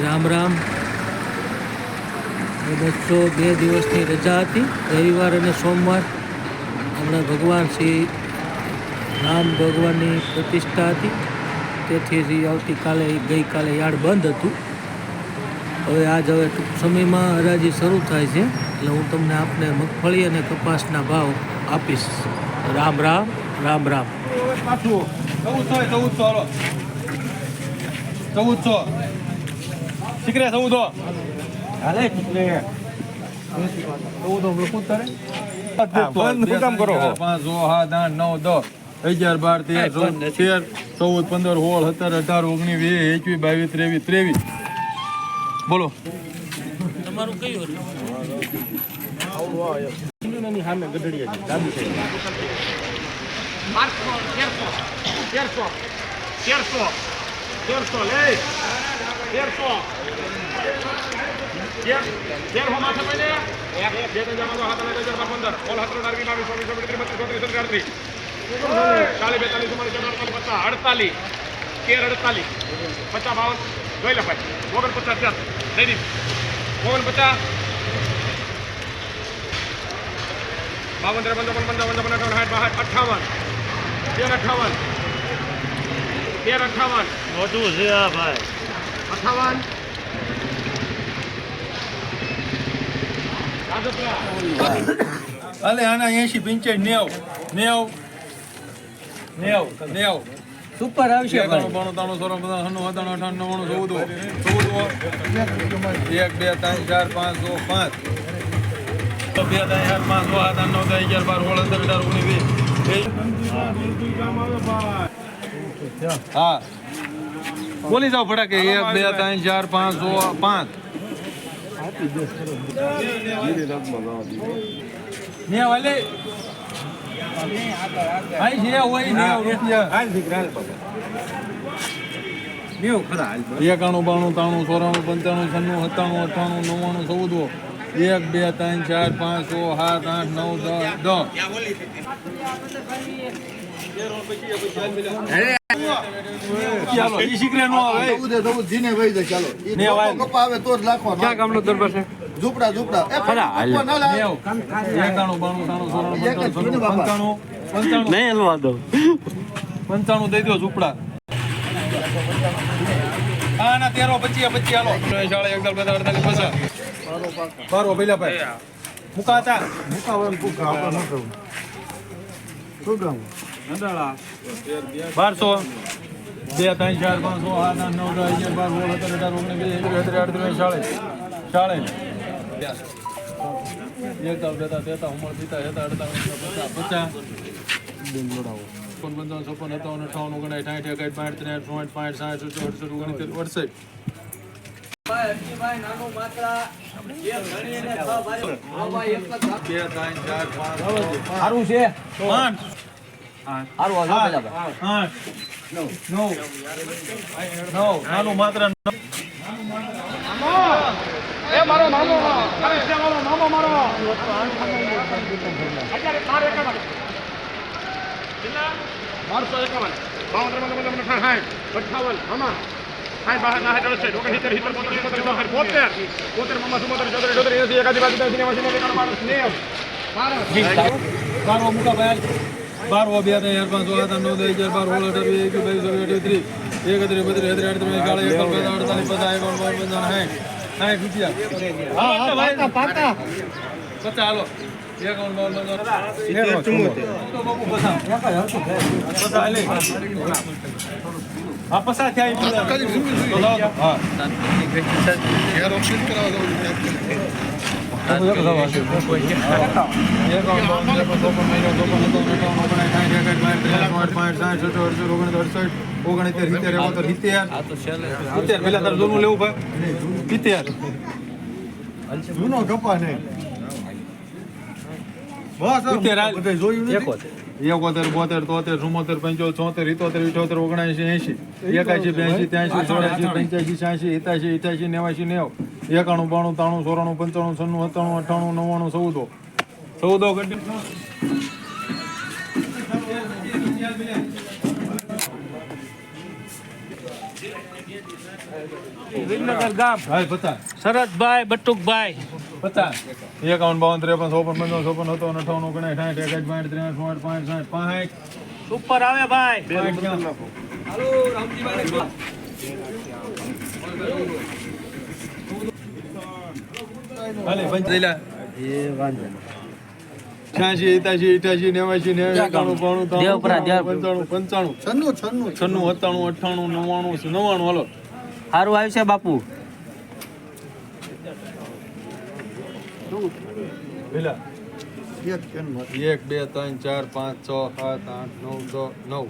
રામ રામ. બચ્ચો બે દિવસની રજા હતી, રવિવાર અને સોમવાર. હમણાં ભગવાન શ્રી રામ ભગવાનની પ્રતિષ્ઠા હતી. તેથી આવતીકાલે, ગઈકાલે યાર્ડ બંધ હતું. હવે આજ હવે ટૂંક સમયમાં હરાજી શરૂ થાય છે. એટલે હું તમને આપને મગફળી અને કપાસના ભાવ આપીશ. રામ રામ રામ રામ. ચૌદસો ચૌદસો ચૌદસો. શીખરે ચૌદો હાલે શીખરે તારે બંધ શું કામ કરો પાંચ છ સાત આઠ નવ દસ અગિયાર બાર તેર ચૌદ તેર ચૌદ પંદર સોળ સત્તર અઢાર ઓગણીસ વીસ એકવીસ બાવીસ ત્રેવીસ ત્રેવીસ બોલો તમારું કયું તેરસો તેરસો તેરસો લે. તેરસો તેરસો માથે પડે એક બે ત્રણ જણા તો હાથ અને હજાર પંદર, ઓલ હાથ અઢાર બાવીસ ચોવીસ ચોવીસ ત્રીસ બત્રીસ ચોત્રીસ ત્રીસ અડત્રીસ ચાલીસ બેતાલીસ ચુમ્માલીસ ચોતાલીસ પચાસ અડતાલીસ તેર અડતાલીસ પચાસ બાવન જોઈ લે ભાઈ ઓગણ પચાસ ચાર દી ઓગણ પચાસ બાવન ત્રેપન ચોપન પંચાવન ચોપન અઠાવન સાઠ બાસઠ અઠાવન તેર અઠાવન તેર અઠાવન. મોટું છે ભાઈ. અઠાવન અલે આના એસી પંચાયત નેવ. નેવ. નેવ. નેવ. સુપર આવશે બાણું ત્રાણું સોળ પંદર હન્નું સત્તાણું અઠાણું નવ્વાણું ચૌદો ચૌદો એક બે ત્રણ ચાર પાંચ છ પાંચ. બે ત્રણ ચાર પાંચ છ સાત આઠ નવ દસ અગિયાર બાર સોળ સત્તર અઢાર ઓગણીસ વીસ હા. બોલી જાઓ ફટાકે. એક બે ત્રણ ચાર પાંચ છ પાંચ એકાણું બાણું ત્રાણું ચોરાણું પંચાણું છન્નું સત્તાણું અઠ્ઠાણું નવ્વાણું ચૌદો એક બે ત્રણ ચાર પાંચ છ સાત આઠ નવ દસ દસ. ચાલો દઈ દો ઝુપડા હા ના તેરો પચીસ પચીસ હાલો શાળા બધા અડતાલીસ પચાસ બારો ભાઈ મુકાતા શું કામ? બારસો બે ત્રણ ચાર પાંચસો આઠ આઠ નવ દસ અગિયાર બાર સોળ સત્તર અઢાર ઓગણીસ બે એકવીસ ત્રણ અડત્રીસ ચાળીસ ચાળીસ એકતા બેતા તેતા ઉમર પીતા હેતા અડતાલીસ પચાસ પચાસ છપ્પન પંચાવન છપ્પન સત્તાવન અઠાવન ઓગણીસ સાઠ એકાઠ બાઠ ત્રેસઠ ચોસઠ પાંઠ સાઠ સત્તર અડસઠ ઓગણીસ અડસઠ બે સારું છે સારું આઠ નવ નવ નાનું મારો મામો છે મામો મારો અત્યારે બાર એકાવન બારસો એકાવન અઠાવન આમાં સાઠ બાસઠ સાઠ અડસઠ ઓગણ સિત્તેર સિત્તેર બોતેર એકોતેર ચોસઠ બોતેર બોતેર મમ્મા ચુમ્મોતેર ચોતેર એસી એકાદી બાજુ એકાસી નેવું એકાણું બાણું નેવ મુકા ભાઈ બારો બે ત્રણ ચાર પાંચ છ સાત નવ દસ અગિયાર બાર સોળ અઢાર એક બાવીસ અઠ્યાવીસ ત્રીસ. એકત્રીસ બત્રીસ અડત્રીસ અડત્રીસ ચાળીસ એકાવન પચાસ અડતાલીસ પચાસ એકાવન બાવન પંચાવન સાઠ સાઠ રૂપિયા. પચાસ હાલો. એકાવન બાવન પંચાવન. થયા તો લાવો હા જૂનું કપા નહીં જોયું એકોતેર બોતેર તોતેર ચુમ્મોતેર પંચોતેર ચોતેર ઇતોતેર ઇઠોતેર ઓગણસી એસી એકાશી બ્યાસી ત્યાંશી ચોરાસી પંચ્યાસી છ્યાસી એતાશી ઇઠાસી નેવાસી નેવ એકાણું બાણું તાણું ચોરાણું પંચાણું છન્નું સત્તાણું અઠ્ઠાણું નવ્વાણું ચૌદો. ચૌદો વિનગર ગામ. ભાઈ પચાસ શરદભાઈ બટુકભાઈ. પચાસ એકાવન બાવન ત્રેપન ચોપન પંચાવન ચોપન હતો અઠાવન ઓગણીસ સાઠ એકસઠ બાઠ ત્રેસઠ ચોસઠ પાંચ સાઠ પાંઠ ઉપર આવે ભાઈ. હાલે છ્યાસી એતાસી અઠ્યાસી નેવાસી નેવું બાણું ત્રાણું પંચાણું પંચાણું છન્નું છન્નું છન્નું સત્તાણું અઠાણું નવ્વાણું નવ્વાણું હાલો સારું આવ્યું છે બાપુ એક બે ત્રણ ચાર પાંચ છ સાત આઠ નવ દસ નવ.